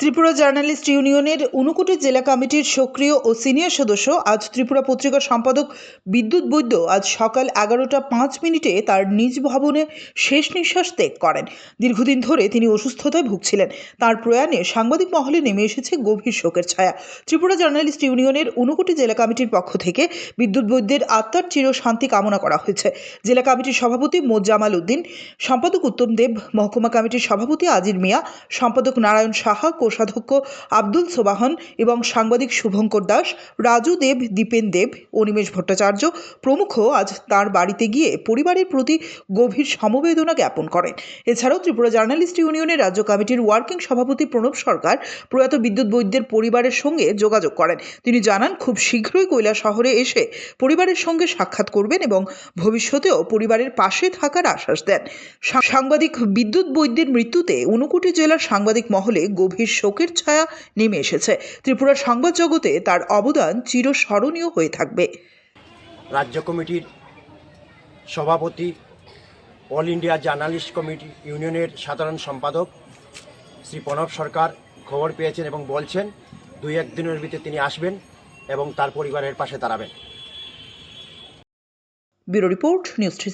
Tripura journalist ইউনিয়নের ঊনকোটি জেলা কমিটির সক্রিয় ও সিনিয়র সদস্য আজ ত্রিপুরা পত্রিকার সম্পাদক বিদ্যুৎ বৈদ্য আজ সকাল এগারোটা পাঁচ মিনিটে তার নিজ ভবনে শেষ নিঃশ্বাস ত্যাগ করেন। দীর্ঘদিন ধরে তিনি অসুস্থতায় ভুগছিলেন। তার প্রয়াণে সাংবাদিক মহলে নেমে এসেছে গভীর শোকের ছায়া। ত্রিপুরা জার্নালিস্ট ইউনিয়নের ঊনকোটি জেলা কমিটির পক্ষ থেকে বিদ্যুৎ বৈদ্যের আত্মার চির শান্তি কামনা করা হয়েছে। জেলা কমিটির সভাপতি মোজ্জামাল উদ্দিন, সম্পাদক উত্তম দেব, মহকুমা কমিটির সভাপতি আজির মিয়া, সম্পাদক নারায়ণ সাহা কোষাধ্যক্ষ আব্দুল সোবাহন এবং সাংবাদিক শুভঙ্কর দাস, রাজু দেব, দীপেন দেব অনিমেষ ভট্টাচার্য প্রমুখ আজ তার বাড়িতে গিয়ে পরিবারের প্রতি গভীর সমবেদনা জ্ঞাপন করেন। এছাড়াও ত্রিপুরা জার্নালিস্ট ইউনিয়নের রাজ্য কমিটির ওয়ার্কিং সভাপতি প্রণব সরকার, প্রয়াত বিদ্যুৎ বৈদ্যের পরিবারের সঙ্গে যোগাযোগ করেন। তিনি জানান, খুব শীঘ্রই কৈলা শহরে এসে পরিবারের সঙ্গে সাক্ষাৎ করবেন এবং ভবিষ্যতেও পরিবারের পাশে থাকার আশ্বাস দেন। সাংবাদিক বিদ্যুৎ বৈদ্যের মৃত্যুতে ঊনকোটি জেলার সাংবাদিক মহলে গভীর শোকের ছায়া নেমে এসেছে। ত্রিপুরার সংবাদ জগতে তার অবদান চিরস্মরণীয় হয়ে থাকবে। রাজ্য কমিটির সভাপতি অল ইন্ডিয়া জার্নালিস্ট কমিটি ইউনিয়নের সাধারণ সম্পাদক শ্রী প্রণব সরকার খবর পেয়েছেন এবং বলছেন দুই এক দিনের ভিতরে তিনি আসবেন এবং তার পরিবারের পাশে দাঁড়াবেন। Bureau report news three